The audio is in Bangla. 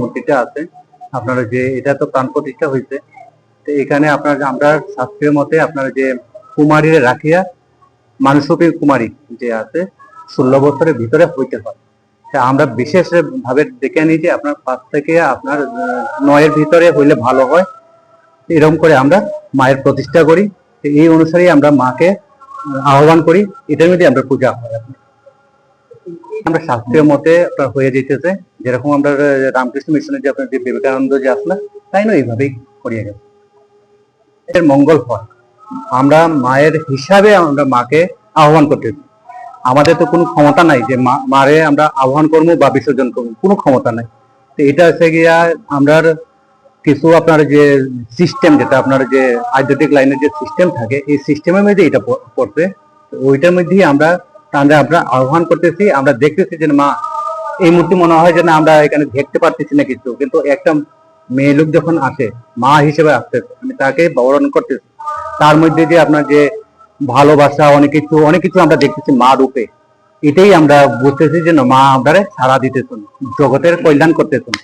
মূর্তিটা আছে। আপনার যে, এটা তো প্রাণ প্রতিষ্ঠা হয়েছে। তো এখানে আপনার, আমরা শাস্ত্রীয় মতে আপনার যে কুমারীরে রাখিয়া মানুষরূপী কুমারী যে আছে, ষোলো বছরের ভিতরে হইতে হয় তা আমরা বিশেষ ভাবে দেখে নিই যে, আপনার পাঁচ থেকে আপনার নয়ের ভিতরে হইলে ভালো হয়। এরকম করে আমরা মায়ের প্রতিষ্ঠা করি। এই অনুসারে আমরা মাকে, আহ্বান করি। এটার মধ্যে আমরা পূজা হয়। আমরা শাস্ত্রীয় মতে আপনার হয়ে যেতেছে। যেরকম আমরা রামকৃষ্ণ মিশনের যে আপনার যে বিবেকানন্দ যে আসলে তাই না এইভাবেই করিয়ে গেছে। এর মঙ্গল হয় আমরা মায়ের হিসাবে আমরা মাকে আহ্বান করতেছি আমাদের তো কোনো ক্ষমতা নাই যে মারে আমরা আহ্বান করব বা বিসর্জন করব, কোনো ক্ষমতা নাই। তো এটা হচ্ছে গিয়া আমরা কিছু আপনার যে সিস্টেম যেটা আপনার যে আইডেন্টিক লাইনের যে সিস্টেম থাকে, এই সিস্টেমের মধ্যে এটা প- পড়ছে তো ওইটার মধ্যেই আমরা আমরা আমরা আহ্বান করতেছি, আমরা দেখতেছি যে মা, এই মুহূর্তে মনে হয় যে না আমরা এখানে দেখতে পারতেছি না কিছু। কিন্তু একটা মেয়ে লোক যখন আসে, মা হিসেবে আসতেছে আমি তাকে বরণ করতেছি। তার মধ্যে যে আপনার যে ভালোবাসা, অনেক কিছু অনেক কিছু আমরা দেখতেছি মা রূপে। এটাই আমরা বুঝতেছি যে মা আমরা সারা দিতেছেন, জগতের কল্যাণ করতেছেন